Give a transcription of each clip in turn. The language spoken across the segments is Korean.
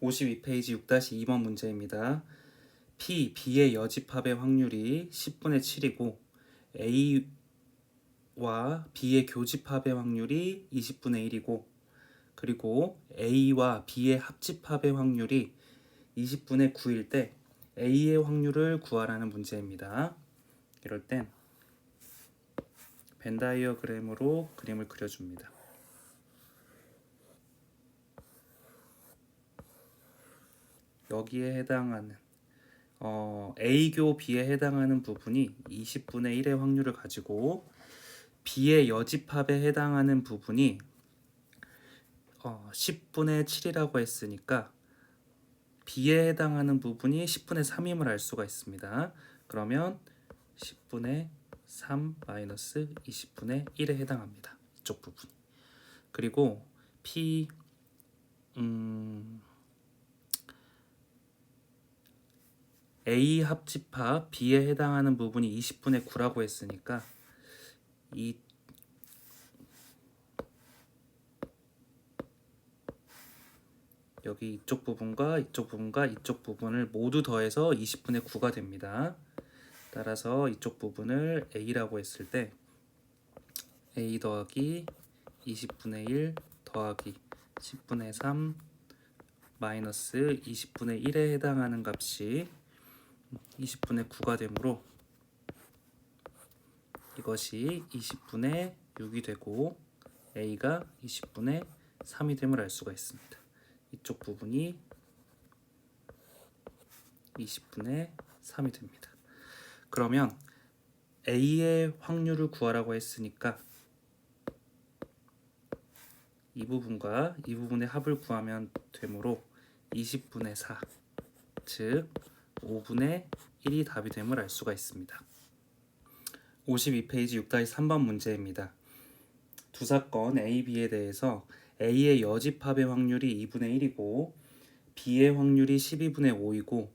52페이지 6-2번 문제입니다. P, B의 여집합의 확률이 10분의 7이고 A와 B의 교집합의 확률이 20분의 1이고 그리고 A와 B의 합집합의 확률이 20분의 9일 때 A의 확률을 구하라는 문제입니다. 이럴 땐 벤다이어그램으로 그림을 그려줍니다. 여기에 해당하는 어, A교 B에 해당하는 부분이 20분의 1의 확률을 가지고 B의 여집합에 해당하는 부분이 어, 10분의 7이라고 했으니까 B에 해당하는 부분이 10분의 3임을 알 수가 있습니다. 그러면 10분의 3 마이너스 20분의 1에 해당합니다. 이쪽 부분. 그리고 P 음, A 합집합 B에 해당하는 부분이 20분의 9라고 했으니까 이 여기 이쪽 부분과 이쪽 부분과 이쪽 부분을 모두 더해서 20분의 9가 됩니다. 따라서 이쪽 부분을 A라고 했을 때 A 더하기 20분의 1 더하기 10분의 3 마이너스 20분의 1에 해당하는 값이 20분의 9가 되므로 이것이 20분의 6이 되고 A가 20분의 3이 됨을 알 수가 있습니다. 이쪽 부분이 20분의 3이 됩니다. 그러면 A의 확률을 구하라고 했으니까 이 부분과 이 부분의 합을 구하면 되므로 20분의 4, 즉 5분의 1이 답이 됨을 알 수가 있습니다. 52페이지 6-3번 문제입니다. 두 사건 A, B에 대해서 A의 여집합의 확률이 2분의 1이고 B의 확률이 12분의 5이고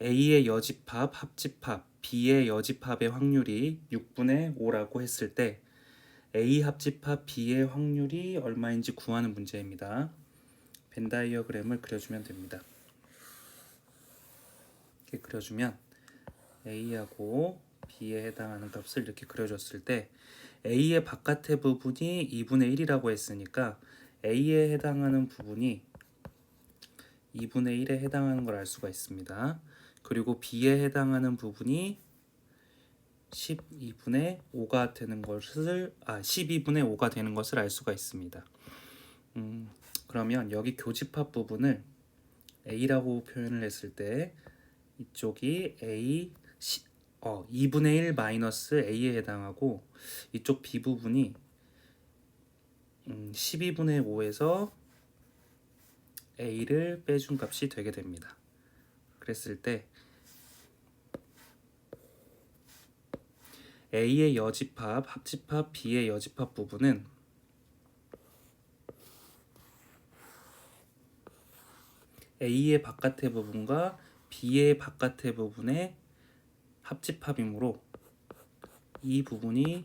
A의 여집합, 합집합, B의 여집합의 확률이 6분의 5라고 했을 때 A 합집합 B의 확률이 얼마인지 구하는 문제입니다. 벤 다이어그램을 그려주면 됩니다. 이렇게 그려주면 A하고 B에 해당하는 값을 이렇게 그려줬을 때 A의 바깥의 부분이 2분의 1이라고 했으니까 A에 해당하는 부분이 2분의 1에 해당하는 걸 알 수가 있습니다. 그리고 B에 해당하는 부분이 12분의 5가 되는 것을 아 12분의 5가 되는 것을 알 수가 있습니다. 음, 그러면 여기 교집합 부분을 A라고 표현을 했을 때 이쪽이 A 시, 어, 2분의 1 마이너스 A에 해당하고 이쪽 B 부분이 음, 12분의 5에서 A를 빼준 값이 되게 됩니다. 그랬을 때 A의 여집합, 합집합, B의 여집합 부분은 A의 바깥의 부분과 B의 바깥의 부분의 합집합이므로 이 부분이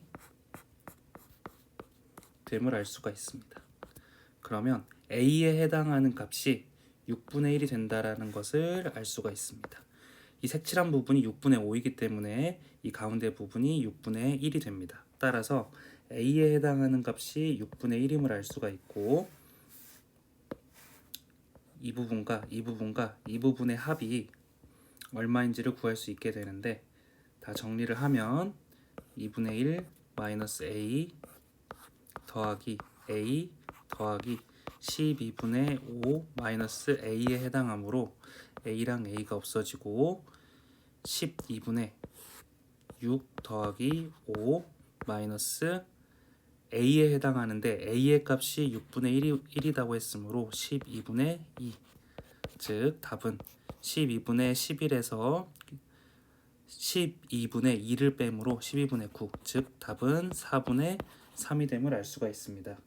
됨을 알 수가 있습니다. 그러면 A에 해당하는 값이 6분의 1이 된다라는 것을 알 수가 있습니다. 이 색칠한 부분이 6분의 5이기 때문에 이 가운데 부분이 6분의 1이 됩니다. 따라서 A에 해당하는 값이 6분의 1임을 알 수가 있고 이 부분과 이 부분과 이 부분의 합이 얼마인지를 구할 수 있게 되는데 다 정리를 하면 2분의 1 마이너스 A 더하기 A 더하기 12분의 5 마이너스 A에 해당하므로 A랑 A가 없어지고 12분의 6 더하기 5 마이너스 A에 해당하는데 A의 값이 6분의 1이, 1이라고 했으므로 12분의 2. 즉 답은 12분의 11에서 12분의 2를 빼므로 12분의 9. 즉 답은 4분의 3이 됨을 알 수가 있습니다.